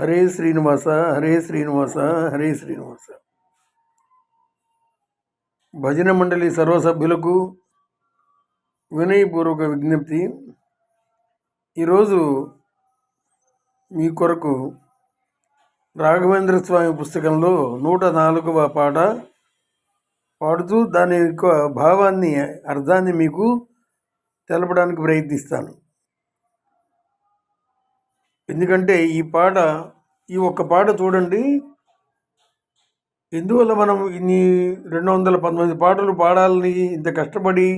హరే శ్రీనివాస హరే శ్రీనివాస హరే శ్రీనివాస. భజన మండలి సర్వసభ్యులకు వినయపూర్వక విజ్ఞప్తి. ఈరోజు మీ కొరకు రాఘవేంద్ర స్వామి పుస్తకంలో నూట నాలుగవ పాట పాడుతూ దాని యొక్క భావాన్ని అర్థాన్ని మీకు తెలపడానికి ప్రయత్నిస్తాను. ఎందుకంటే ఈ పాట ఈ ఒక్క పాట చూడండి. ఎందువల్ల మనం ఇన్ని రెండు వందల పంతొమ్మిది పాటలు పాడాలని ఇంత కష్టపడి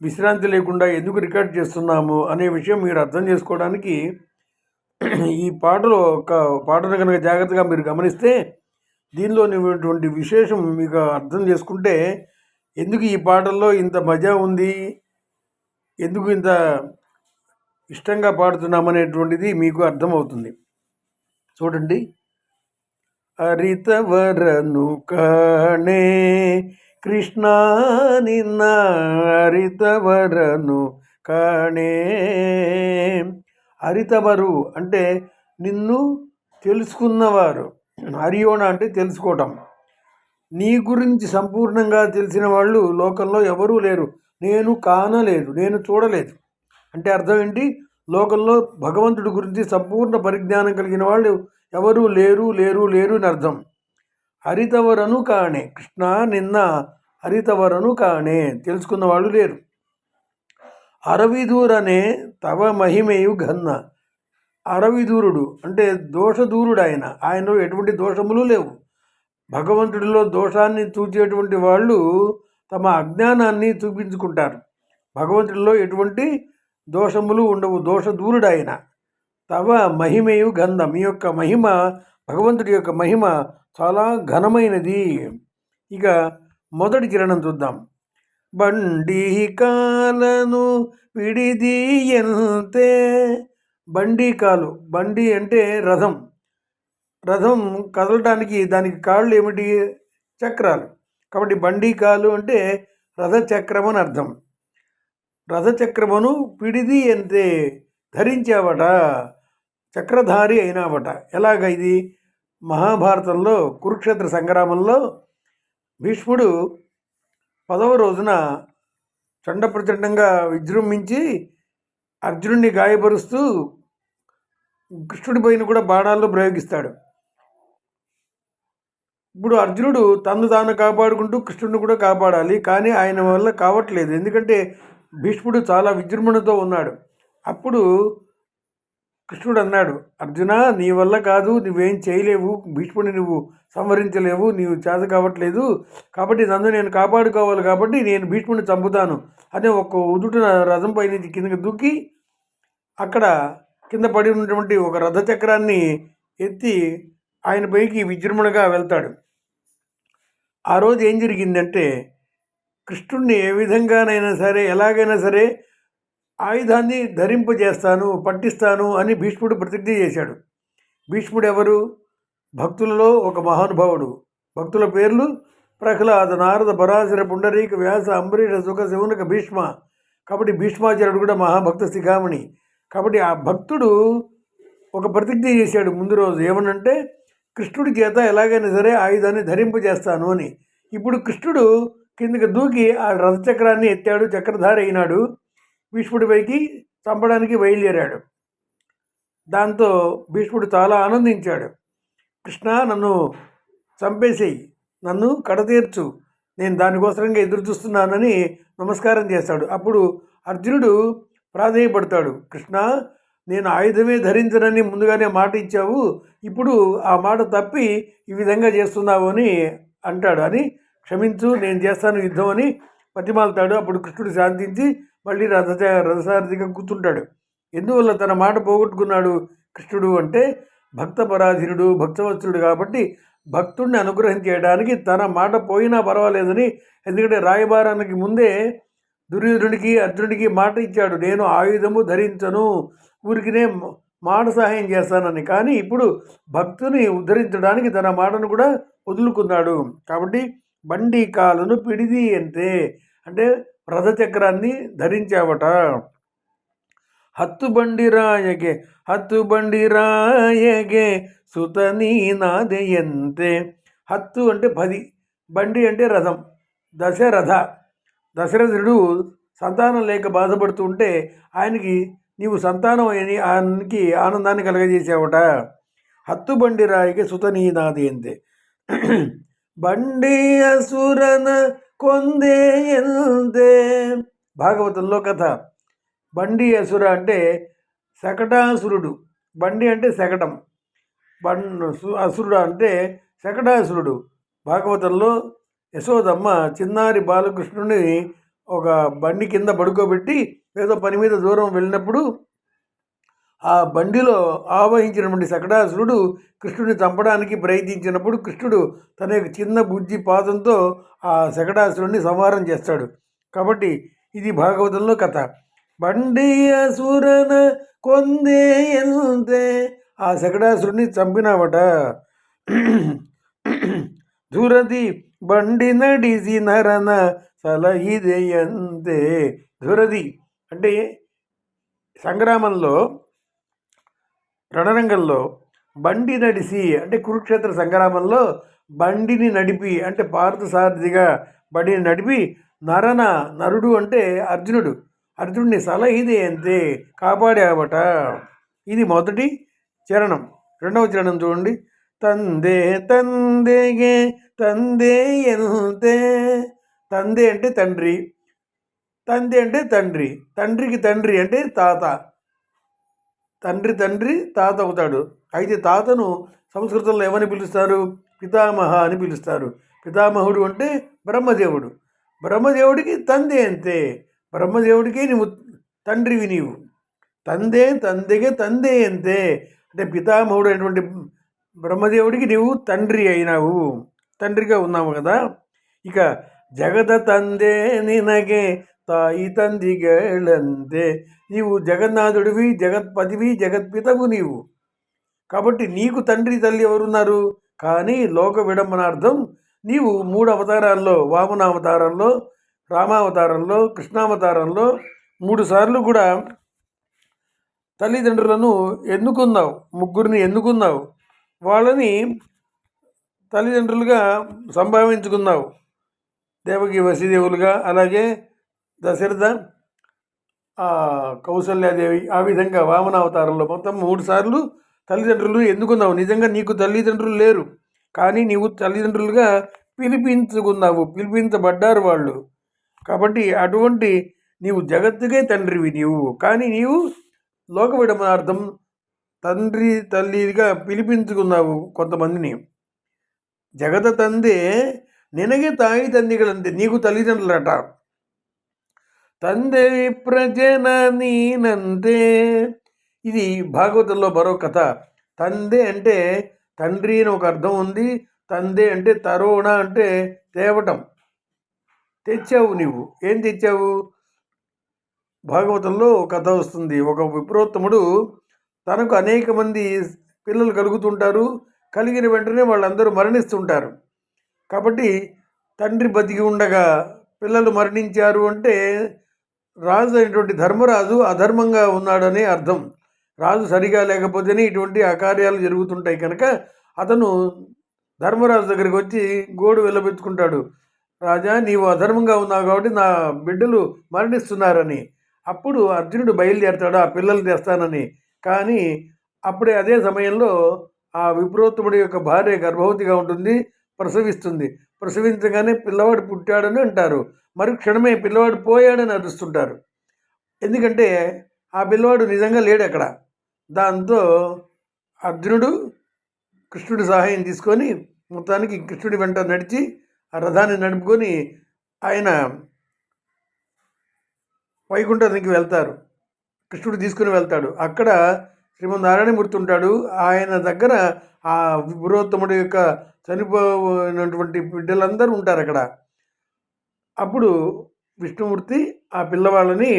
విశ్రాంతి లేకుండా ఎందుకు రికార్డ్ చేస్తున్నాము అనే విషయం మీరు అర్థం చేసుకోవడానికి ఈ పాటలో ఒక పాటను కనుక జాగ్రత్తగా మీరు గమనిస్తే దీనిలో ఉన్నటువంటి విశేషం మీకు అర్థం చేసుకుంటే ఎందుకు ఈ పాటల్లో ఇంత మజా ఉంది? ఎందుకు ఇంత ఇష్టంగా పాడుతున్నామనేటువంటిది మీకు అర్థమవుతుంది. చూడండి. హరితవరను కాణే కృష్ణ నిన్న హరితవరను కాణే హరితవరు అంటే నిన్ను తెలుసుకున్నవారు. హరియోణ అంటే తెలుసుకోవటం. నీ గురించి సంపూర్ణంగా తెలిసిన వాళ్ళు లోకంలో ఎవరూ లేరు. నేను కానలేదు నేను చూడలేదు. అంటే అర్థం ఏంటి? లోకంలో భగవంతుడి గురించి సంపూర్ణ పరిజ్ఞానం కలిగిన వాళ్ళు ఎవరూ లేరు లేరు లేరు అని అర్థం. హరితవరను కాణే కృష్ణ నిన్న హరితవరను కాణే తెలుసుకున్న వాళ్ళు లేరు. అరవిదూరనే తవ మహిమయు ఘన్న. అరవిదూరుడు అంటే దోషదూరుడు ఆయన ఆయనలో ఎటువంటి దోషములు లేవు. భగవంతుడిలో దోషాన్ని చూచేటువంటి వాళ్ళు తమ అజ్ఞానాన్ని చూపించుకుంటారు. భగవంతుడిలో ఎటువంటి దోషములు ఉండవు దోష దూరుడాయన ఆయన తవ మహిమయు గంధం మీ యొక్క మహిమ భగవంతుడి యొక్క మహిమ చాలా ఘనమైనది. ఇక మొదటి కిరణం చూద్దాం. బండి కాలను విడిదీయంతే. బండి కాలు బండి అంటే రథం. రథం కదలటానికి దానికి కాళ్ళు ఏమిటి? చక్రాలు. కాబట్టి బండి కాలు అంటే రథచక్రం అని అర్థం. రథచక్రమును పిడిది అంతే ధరించావట చక్రధారి అయినావట. ఎలాగ ఇది? మహాభారతంలో కురుక్షేత్ర సంగ్రామంలో భీష్ముడు పదవ రోజున చండప్రచండంగా విజృంభించి అర్జునుడిని గాయపరుస్తూ కృష్ణుడి పైన కూడా బాణాల్లో ప్రయోగిస్తాడు. ఇప్పుడు అర్జునుడు తను తాను కాపాడుకుంటూ కృష్ణుడిని కూడా కాపాడాలి కానీ ఆయన వల్ల కావట్లేదు. ఎందుకంటే భీష్ముడు చాలా విజృంభణతో ఉన్నాడు. అప్పుడు కృష్ణుడు అన్నాడు అర్జున నీ వల్ల కాదు నువ్వేం చేయలేవు భీష్ముడిని నువ్వు సంహరించలేవు నీవు చేత కావట్లేదు కాబట్టి నన్ను నేను కాపాడుకోవాలి కాబట్టి నేను భీష్ముడిని చంపుతాను అనే ఒక ఉదుటిన రథం పైన నుంచి కిందకి దూకి అక్కడ కింద పడి ఉన్నటువంటి ఒక రథచక్రాన్ని ఎత్తి ఆయన పైకి విజృంభణగా వెళ్తాడు. ఆ రోజు ఏం జరిగిందంటే కృష్ణుడిని ఏ విధంగానైనా సరే ఎలాగైనా సరే ఆయుధాన్ని ధరింపజేస్తాను పట్టిస్తాను అని భీష్ముడు ప్రతిజ్ఞ చేశాడు. భీష్ముడు ఎవరు? భక్తులలో ఒక మహానుభావుడు. భక్తుల పేర్లు ప్రహ్లాద నారద పరాశర పుండరీక వ్యాస అంబరీష సుఖ శివునక భీష్మ. కాబట్టి భీష్మాచార్యుడు కూడా మహాభక్త శిఖామణి. కాబట్టి ఆ భక్తుడు ఒక ప్రతిజ్ఞ చేశాడు ముందు రోజు. ఏమనంటే కృష్ణుడి చేత ఎలాగైనా సరే ఆయుధాన్ని ధరింపజేస్తాను అని. ఇప్పుడు కృష్ణుడు కిందకి దూకి ఆ రథచక్రాన్ని ఎత్తాడు చక్రధారి అయినాడు. భీష్ముడి పైకి చంపడానికి బయలుదేరాడు. దాంతో భీష్ముడు చాలా ఆనందించాడు. కృష్ణ నన్ను చంపేసేయి నన్ను కడతీర్చు నేను దానికోసరంగా ఎదురు చూస్తున్నానని నమస్కారం చేస్తాడు. అప్పుడు అర్జునుడు ప్రాధేయపడతాడు. కృష్ణ నేను ఆయుధమే ధరించనని ముందుగానే మాట ఇచ్చావు. ఇప్పుడు ఆ మాట తప్పి ఈ విధంగా చేస్తున్నావు అని అంటాడు. అని క్షమించు నేను చేస్తాను యుద్ధం అని పతిమాలతాడు. అప్పుడు కృష్ణుడు శాంతించి మళ్ళీ రథ రథసారథిగా కూర్చుంటాడు. ఎందువల్ల తన మాట పోగొట్టుకున్నాడు కృష్ణుడు అంటే భక్త పరాధీనుడు భక్తవత్సుడు కాబట్టి భక్తుడిని అనుగ్రహం చేయడానికి తన మాట పోయినా పర్వాలేదని ఎందుకంటే రాయబారానికి ముందే దుర్యోధనుడికి అర్జునుడికి మాట ఇచ్చాడు. నేను ఆయుధము ధరించను ఊరికినే మాట సహాయం చేస్తానని. కానీ ఇప్పుడు భక్తుని ఉద్ధరించడానికి తన మాటను కూడా వదులుకున్నాడు. కాబట్టి బండి కాలును పిడిది అంతే అంటే రథచక్రాన్ని ధరించావట. హత్తు బండి రాయగే హత్తు బండి రాయగే సుతనీ ఎంతే? హత్తు అంటే పది బండి అంటే రథం దశరథ. దశరథుడు సంతానం లేక బాధపడుతుంటే ఆయనకి నీవు సంతానం అని ఆయనకి ఆనందాన్ని కలగజేసావట. హత్తు బండి రాయికి సుతనీనాది అంతే బండి అసురన కొందే ఎందే. భాగవతంలో కథ. బండి అసుర అంటే శకటాసురుడు. బండి అంటే శకటం. బం అసురుడు అంటే శకటాసురుడు. భాగవతంలో యశోదమ్మ చిన్నారి బాలకృష్ణుని ఒక బండి కింద పడుకోబెట్టి ఏదో పని మీద దూరం వెళ్ళినప్పుడు ఆ బండిలో ఆవహించినటువంటి శకటాసురుడు కృష్ణుడిని చంపడానికి ప్రయత్నించినప్పుడు కృష్ణుడు తన యొక్క చిన్న బుజ్జి పాదంతో ఆ శకటాసురుడిని సంహారం చేస్తాడు. కాబట్టి ఇది భాగవతంలో కథ. బండి అసురన కొందే ఎంతే ఆ శకటాసురుడిని చంపినావట. ధురది బండి నడిసి నరన సలహిదయంతే ధురది అంటే సంగ్రామంలో రణరంగంలో బండి నడిసి అంటే కురుక్షేత్ర సంగ్రామంలో బండిని నడిపి అంటే పార్థసారథిగా బండిని నడిపి నరన నరుడు అంటే అర్జునుడు. అర్జునుడిని సలహిది అంతే కాపాడావట. ఇది మొదటి చరణం. రెండవ చరణం చూడండి. తందే తందేగే తందే ఎంతే. తందే అంటే తండ్రి. తంది అంటే తండ్రి. తండ్రికి తండ్రి అంటే తాత. తండ్రి తండ్రి తాత అవుతాడు. అయితే తాతను సంస్కృతంలో ఏమని పిలుస్తారు? పితామహ అని పిలుస్తారు. పితామహుడు అంటే బ్రహ్మదేవుడు. బ్రహ్మదేవుడికి తందే అంతే. బ్రహ్మదేవుడికి నువ్వు తండ్రివి నీవు. తందే తందెగే తందే అంతే. అంటే పితామహుడు అయినటువంటి బ్రహ్మదేవుడికి నీవు తండ్రి అయినావు. తండ్రిగా ఉన్నావు కదా. ఇక జగద తందే నినగే తాయి తందిగేళంతే నీవు జగన్నాథుడివి జగత్పతివి జగత్పితవు నీవు కాబట్టి నీకు తండ్రి తల్లి ఎవరున్నారు? కానీ లోక విడంబనార్థం నీవు మూడు అవతారాల్లో వామనావతారంలో రామావతారంలో కృష్ణావతారంలో మూడు సార్లు కూడా తల్లిదండ్రులను ఎన్నుకున్నావు ముగ్గురిని ఎన్నుకున్నావు వాళ్ళని తల్లిదండ్రులుగా సంభావించుకున్నావు దేవకి వసీదేవులుగా అలాగే దశరథ కౌసల్యాదేవి ఆ విధంగా వామనావతారంలో మొత్తం మూడు సార్లు తల్లిదండ్రులు ఎందుకున్నావు? నిజంగా నీకు తల్లిదండ్రులు లేరు. కానీ నీవు తల్లిదండ్రులుగా పిలిపించుకున్నావు. పిలిపించబడ్డారు వాళ్ళు. కాబట్టి అటువంటి నీవు జగత్తుకే తండ్రివి నీవు. కానీ నీవు లోక విడమార్థం తండ్రి తల్లిగా పిలిపించుకున్నావు కొంతమందిని. జగత తందే నినగే తాయి తండ్రిగలంతే నీకు తల్లిదండ్రులట. తందే ప్రజన నీనంతే ఇది భాగవతంలో మరో కథ. తందే అంటే తండ్రి అని ఒక అర్థం ఉంది. తందే అంటే తరోణ అంటే తేవటం తెచ్చావు నీవు. ఏం తెచ్చావు? భాగవతంలో కథ వస్తుంది. ఒక విప్రోత్తముడు తనకు అనేక మంది పిల్లలు కలుగుతుంటారు. కలిగిన వెంటనే వాళ్ళందరూ మరణిస్తుంటారు. కాబట్టి తండ్రి బతికి ఉండగా పిల్లలు మరణించారు అంటే రాజు అయినటువంటి ధర్మరాజు అధర్మంగా ఉన్నాడనే అర్థం. రాజు సరిగా లేకపోతేనే ఇటువంటి అకార్యాలు జరుగుతుంటాయి కనుక అతను ధర్మరాజు దగ్గరికి వచ్చి గోడు వెళ్ళబెచ్చుకుంటాడు రాజా నీవు అధర్మంగా ఉన్నావు కాబట్టి నా బిడ్డలు మరణిస్తున్నారని. అప్పుడు అర్జునుడు బయలుదేరతాడు ఆ పిల్లలు తెస్తానని. కానీ అప్పుడే అదే సమయంలో ఆ విప్రోత్తముడి యొక్క భార్య గర్భవతిగా ఉంటుంది ప్రసవిస్తుంది. ప్రసవించగానే పిల్లవాడు పుట్టాడని అంటారు. మరి క్షణమే పిల్లవాడు పోయాడని అరుస్తుంటారు. ఎందుకంటే ఆ పిల్లవాడు నిజంగా లేడు అక్కడ. దాంతో అర్జునుడు కృష్ణుడి సహాయం తీసుకొని మొత్తానికి కృష్ణుడి వెంట నడిచి ఆ రథాన్ని నడుపుకొని ఆయన వైకుంఠానికి వెళ్తారు. కృష్ణుడు తీసుకుని వెళ్తాడు. అక్కడ శ్రీమన్నారాయణమూర్తి ఉంటాడు ఆయన దగ్గర ఆ విపురోత్తముడి యొక్క చనిపోయినటువంటి బిడ్డలందరూ ఉంటారు అక్కడ. అప్పుడు విష్ణుమూర్తి ఆ పిల్లవాళ్ళని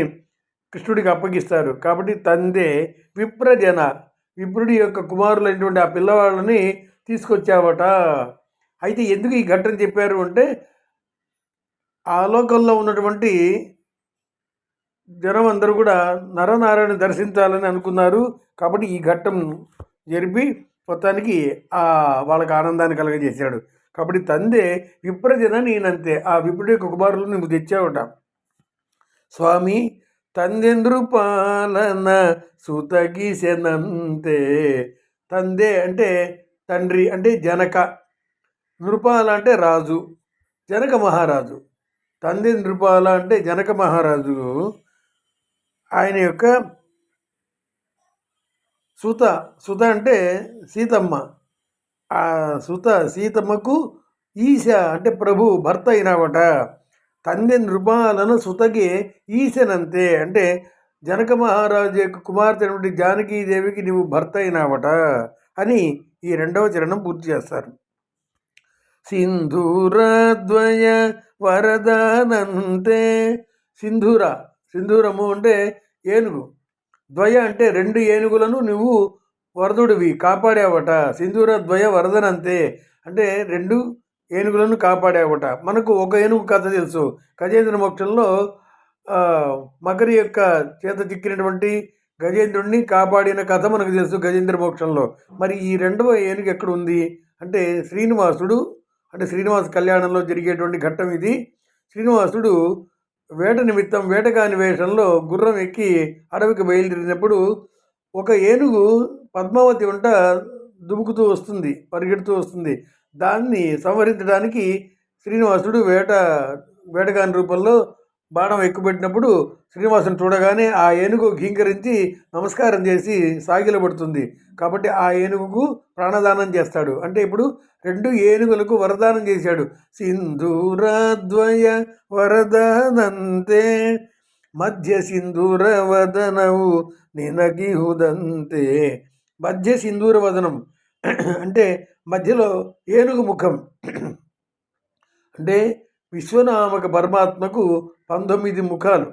కృష్ణుడికి అప్పగిస్తారు. కాబట్టి తందే విప్రజన విప్రుడి యొక్క కుమారులైనటువంటి ఆ పిల్లవాళ్ళని తీసుకొచ్చావట. అయితే ఎందుకు ఈ ఘటన చెప్పారు అంటే ఆ లోకంలో ఉన్నటువంటి జనం అందరూ కూడా నరనారాయణ దర్శించాలని అనుకున్నారు. కాబట్టి ఈ ఘట్టం జరిపి మొత్తానికి ఆ వాళ్ళకి ఆనందాన్ని కలగజేశాడు. కాబట్టి తందే విప్రజన నేనంతే. ఆ విప్రుడి యొక్క కుమారులు నువ్వు తెచ్చావుట. స్వామి తందెంద్రు పాలన సుతగిసెనంతే తందే అంటే తండ్రి అంటే జనక. నృపాల అంటే రాజు. జనక మహారాజు. తందే నృపాల అంటే జనక మహారాజు. ఆయన యొక్క సుత సుత అంటే సీతమ్మ. ఆ సుత సీతమ్మకు ఈశ అంటే ప్రభు భర్త అయినావట. తండ్రి నృపాలను సుతకి ఈశనంతే. అంటే జనక మహారాజు యొక్క కుమార్తె జానకీదేవికి నువ్వు భర్త అయినావట అని ఈ రెండవ చరణం పూర్తి చేస్తారు. సింధూరద్వయ వరదానంతే. సింధూర సింధూరము అంటే ఏనుగు. ద్వయ అంటే రెండు ఏనుగులను నువ్వు వరదుడివి కాపాడావట. సింధూర ద్వయ వరదనంతే. అంటే రెండు ఏనుగులను కాపాడావట. మనకు ఒక ఏనుగు కథ తెలుసు. గజేంద్ర మోక్షంలో మకరి యొక్క చేత చిక్కినటువంటి గజేంద్రుడిని కాపాడిన కథ మనకు తెలుసు గజేంద్ర మోక్షంలో. మరి ఈ రెండవ ఏనుగు ఎక్కడ ఉంది అంటే శ్రీనివాసుడు అంటే శ్రీనివాస కళ్యాణంలో జరిగేటువంటి ఘట్టం ఇది. శ్రీనివాసుడు వేట నిమిత్తం వేటగాని వేషంలో గుర్రం ఎక్కి అడవికి బయలుదేరినప్పుడు ఒక ఏనుగు పద్మావతి వంట దుముకుతూ వస్తుంది పరిగెడుతూ వస్తుంది. దాన్ని సంహరించడానికి శ్రీనివాసుడు వేట వేటగాని రూపంలో బాణం ఎక్కుపెట్టినప్పుడు శ్రీనివాసుని చూడగానే ఆ ఏనుగు ఘీంకరించి నమస్కారం చేసి సాగిలబడుతుంది కాబట్టి ఆ ఏనుగుకు ప్రాణదానం చేస్తాడు. అంటే ఇప్పుడు రెండు ఏనుగులకు వరదానం చేశాడు. సింధూరద్వయ వరదానంతే మధ్య సింధూర వదనవు నినగిహుదంతే. మధ్య సింధూర వదనం అంటే మధ్యలో ఏనుగు ముఖం. అంటే విశ్వనామక పరమాత్మకు పంతొమ్మిది ముఖాలు.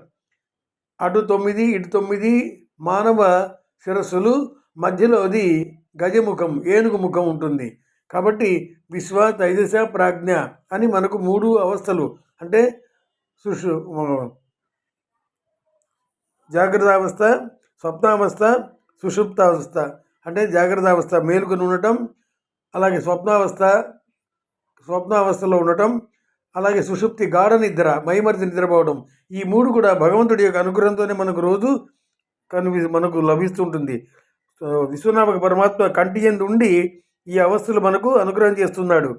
అటు తొమ్మిది ఇటు తొమ్మిది మానవ శిరస్సులు మధ్యలోది గజముఖం ఏనుగు ముఖం ఉంటుంది. కాబట్టి విశ్వ తైదశ ప్రాజ్ఞ అని మనకు మూడు అవస్థలు. అంటే సుషు జాగ్రత్త అవస్థ స్వప్నావస్థ సుషుప్తావస్థ. అంటే జాగ్రత్త అవస్థ మేలుకొని ఉండటం అలాగే స్వప్నావస్థ స్వప్నావస్థలో ఉండటం అలాగే సుషుప్తి గాఢ నిద్ర మైమరిచి నిద్రపోవడం ఈ మూడు కూడా భగవంతుడి యొక్క అనుగ్రహంతోనే మనకు రోజు కనిపి మనకు లభిస్తుంటుంది. విశ్వనామక పరమాత్మ కంటి ఎందు ఉండి ఈ అవస్థలు మనకు అనుగ్రహం చేస్తున్నాడు.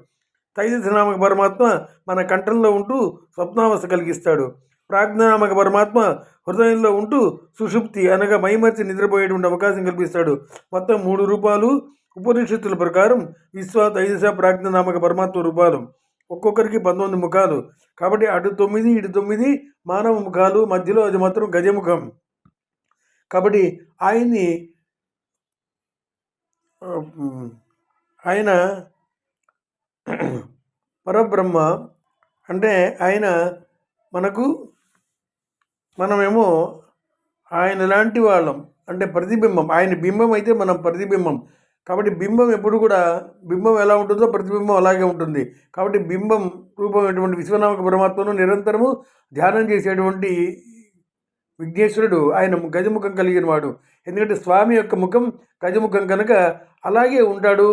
తైజసనామక పరమాత్మ మన కంఠంలో ఉంటూ స్వప్నావస్థ కలిగిస్తాడు. ప్రాజ్ఞనామక పరమాత్మ హృదయంలో ఉంటూ సుషుప్తి అనగా మైమర్చి నిద్రపోయేటువంటి అవకాశం కల్పిస్తాడు. మొత్తం మూడు రూపాలు ఉపనిషత్తుల ప్రకారం విశ్వ తైజస ప్రాజ్ఞనామక పరమాత్మ రూపాలు. ఒక్కొక్కరికి పంతొమ్మిది ముఖాలు. కాబట్టి అటు తొమ్మిది ఇటు తొమ్మిది మానవ ముఖాలు మధ్యలో అది మాత్రం గజముఖం కాబట్టి ఆయన్ని ఆయన పరబ్రహ్మ అంటే ఆయన మనకు మనమేమో ఆయన లాంటి వాళ్ళం. అంటే ప్రతిబింబం ఆయన బింబం అయితే మనం ప్రతిబింబం. కాబట్టి బింబం ఎప్పుడు కూడా బింబం ఎలా ఉంటుందో ప్రతిబింబం అలాగే ఉంటుంది. కాబట్టి బింబం రూపమైనటువంటి విశ్వనామక పరమాత్మను నిరంతరము ధ్యానం చేసేటువంటి విఘ్నేశ్వరుడు ఆయన గజముఖం కలిగిన వాడు. ఎందుకంటే స్వామి యొక్క ముఖం గజముఖం కనుక అలాగే ఉంటాడు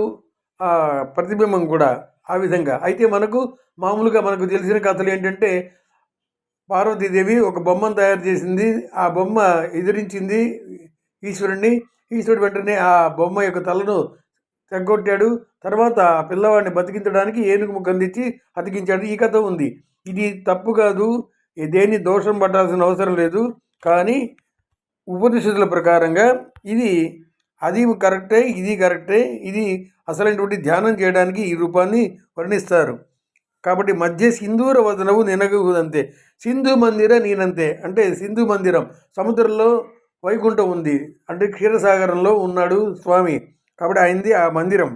ప్రతిబింబం కూడా ఆ విధంగా. అయితే మనకు మామూలుగా మనకు తెలిసిన కథలు ఏంటంటే పార్వతీదేవి ఒక బొమ్మను తయారు చేసింది. ఆ బొమ్మ ఎదిరించింది ఈశ్వరుణ్ణి. ఈశ్వరుడు వెంటనే ఆ బొమ్మ యొక్క తలను తెగొట్టాడు తర్వాత ఆ పిల్లవాడిని బతికించడానికి ఏనుగు ముఖం తెచ్చి అతికించాడు. ఈ కథ ఉంది. ఇది తప్పు కాదు. దేన్ని దోషం పట్టాల్సిన అవసరం లేదు. కానీ ఉపనిషత్తుల ప్రకారంగా ఇది అది కరెక్టే ఇది కరెక్టే ఇది అసలైనటువంటి ధ్యానం చేయడానికి ఈ రూపాన్ని వర్ణిస్తారు. కాబట్టి మధ్య సింధూర వదనవు నినగదంతే సింధు మందిర నేనంతే. అంటే సింధు మందిరం. సముద్రంలో వైకుంఠం ఉంది. అంటే క్షీరసాగరంలో ఉన్నాడు స్వామి. కాబట్టి అయింది ఆ మందిరం.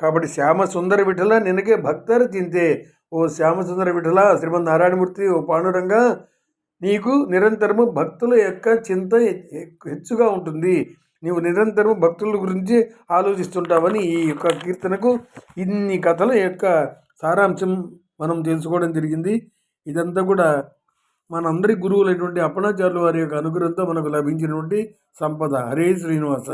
కాబట్టి శ్యామ సుందర విఠల నినకే భక్తరు చింతే ఓ శ్యామసుందర విఠల శ్రీమద్ నారాయణమూర్తి ఓ పాండురంగ నీకు నిరంతరము భక్తుల యొక్క చింత హెచ్చుగా ఉంటుంది. నీవు నిరంతరము భక్తుల గురించి ఆలోచిస్తుంటావని ఈ యొక్క కీర్తనకు ఇన్ని కథల యొక్క సారాంశం మనం తెలుసుకోవడం జరిగింది. ఇదంతా కూడా మనందరి గురువులైనటువంటి అప్పణాచార్యుల వారి యొక్క అనుగ్రహంతో మనకు లభించినటువంటి సంపద. హరే శ్రీనివాస.